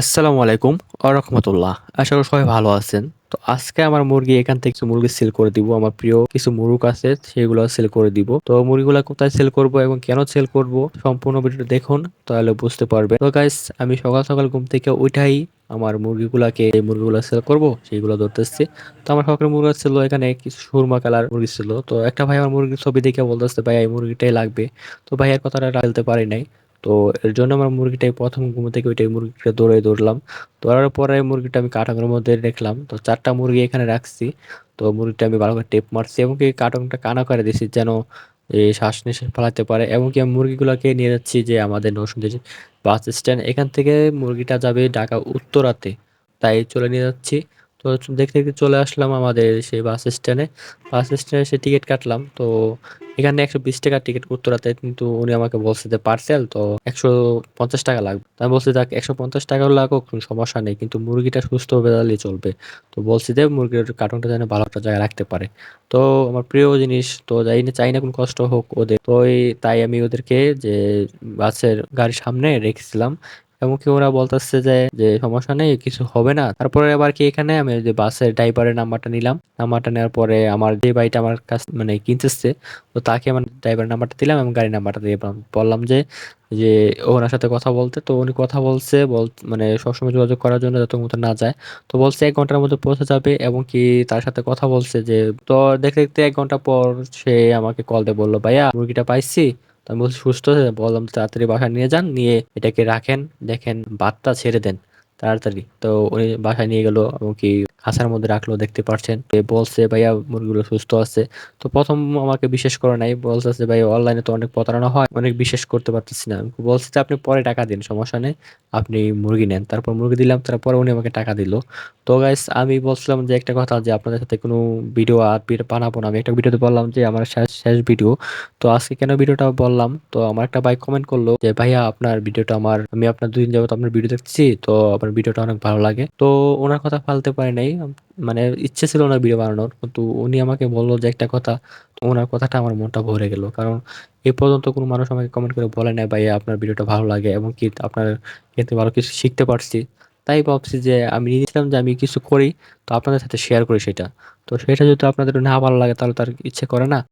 আসসালামু আলাইকুম আরহামতুল্লাহ আশা করি সবাই ভালো আছেন। তো আজকে আমার মুরগি এখান থেকে কিছু মুরগি সেল করে দিব। আমার প্রিয় কিছু মুরগ আছে, সেগুলো সেল করে দিব। তো মুরগিগুলো কোথায় সেল করব এবং কেন সেল করব সম্পূর্ণ ভিডিওটা দেখুন, তাহলে বুঝতে পারবে তো গাইস আমি সকাল সকাল ঘুম থেকে উঠাই আমার মুরগিগুলাকে এই মুরগিগুলো সেল করব সেইগুলো ধরতেছি। তো আমার সকালের মুরগি ছিল এখানে কিছু সুরমা কালার মুরগি ছিল। তো একটা ভাই আমার মুরগির ছবি দেখে বলতেছে, ভাই, এই মুরগিটাই লাগবে। তো ভাইয়ের কথাটা রাখতে পারি নাই। তো এর জন্য আমার মুরগিটাই প্রথম ঘুম থেকে ওইটাই মুরগিটা দৌড়ে দৌড়লাম। ধরার পরে মুরগিটা আমি কার্টনের মধ্যে রাখলাম। তো চারটা মুরগি এখানে রাখছি। তো মুরগিটা আমি ভালো করে টেপ মারছি এবং কি কার্টনটা কানা করে দিছি যেন এই শ্বাস নিঃশ্বাস ফেলাতে পারে এবং কি আমি মুরগিগুলোকে নিয়ে যাচ্ছি যে আমাদের নরসিংদী বাস স্ট্যান্ড। এখান থেকে মুরগিটা যাবে ঢাকা উত্তরাতে। তাই চলে নিয়ে যাচ্ছি। তো দেখতে দেখতে চলে আসলাম আমাদের সেই বাস স্ট্যান্ডে। বাস স্ট্যান্ডে সে টিকিট কাটলাম। তো এখানে একশো বিশ টাকা টিকিট উত্তরাতে কিন্তু উনি আমাকে বলছে যে পার্সেল তো একশো পঞ্চাশ টাকা লাগবে। আমি বলছি, দেখ, একশো পঞ্চাশ টাকাও লাগুক, কোনো সমস্যা নেই, কিন্তু মুরগিটা সুস্থ হবে তাহলেই চলবে। তো বলছি যে মুরগির কার্টনটা যেন ভালো একটা জায়গায় রাখতে পারে। তো আমার প্রিয় জিনিস, তো যাই না, চাই না কোনো কষ্ট হোক ওদের। তো তাই আমি ওদেরকে যে বাসের গাড়ির সামনে রেখেছিলাম। এবং কি ওরা বলতেছে যে সমস্যা নেই, কিছু হবে না। তারপরে আবার কি এখানে আমি যে বাসের ড্রাইভারের নাম্বারটা নিলাম। নাম্বারটা নেওয়ার পরে আমার যে বাইটা আমার কাছ মানে কিনতেছে, তো তাকে আমার ড্রাইভার নাম্বারটা দিলাম এবং গাড়ির নাম্বারটা দিয়ে বললাম। যে যে ওনার সাথে কথা বলতে, তো উনি কথা বলছে, বল মানে সবসময় যোগাযোগ করার জন্য যত মতো না যায়। তো বলছে এক ঘণ্টার মধ্যে পৌঁছে যাবে এবং কি তার সাথে কথা বলছে যে, তো দেখতে দেখতে এক ঘণ্টা পর সে আমাকে কল দিয়ে বলল, ভাইয়া, মুরগিটা পাইছি? তো আমি বলছি, সুস্থ হয়ে বললাম তাড়াতাড়ি বাসায় নিয়ে যান, নিয়ে এটাকে রাখেন, দেখেন, বাতটা ছেড়ে দেন, তাড়াতাড়ি। তো উনি বাসায় নিয়ে গেলো, এবং কি খাঁচার মধ্যে রাখল দেখতে পাচ্ছেন বলছে, ভাইয়া, মুরগিগুলো সুস্থ আছে। তো প্রথম আমাকে বিশেষ করে নাই। বলতেছে ভাই অনলাইনে তো অনেক প্রতারণা হয়, অনেক বিশেষ করতে পারতেছি না। বলছি যে, আপনি পরে টাকা দিন, সমস্যা নেই, আপনি মুরগি নেন। তারপর মুরগি দিলাম, তারপরে উনি আমাকে টাকা দিল। তো গাইস আমি বলছিলাম যে, একটা কথা যে, আপনাদের সাথে কোনো ভিডিও আর বানাবো না। আমি একটা ভিডিওতে বললাম যে, আমার শেষ শেষ ভিডিও তো আজকে কেন ভিডিওটা বললাম? তো আমার একটা ভাই কমেন্ট করল যে, ভাইয়া, আপনার ভিডিওটা আমার, আমি আপনার দুদিন যাবত আপনার ভিডিও দেখছি তো আপনার ভিডিওটা অনেক ভালো লাগে। তো ওনার কথা ফালতে পারি নাই। মানে ইচ্ছে ছিল না ভিডিও বানানোর, কিন্তু উনি আমাকে বলল যে একটা কথা ওনার কথাটা আমার মনটা ভরে গেল। কারণ এ পর্যন্ত কোনো মানুষ আমাকে কমেন্ট করে বলে না ভাই আপনার ভিডিওটা ভালো লাগে এবং কি আপনার কিন্তু ভালো কিছু শিখতে পারছি। তাই ভাবছি যে আমি নিয়েছিলাম যে আমি কিছু করি, তো আপনাদের সাথে শেয়ার করি সেটা। তো সেটা যদি আপনাদের না ভালো লাগে, তাহলে তার ইচ্ছে করে না।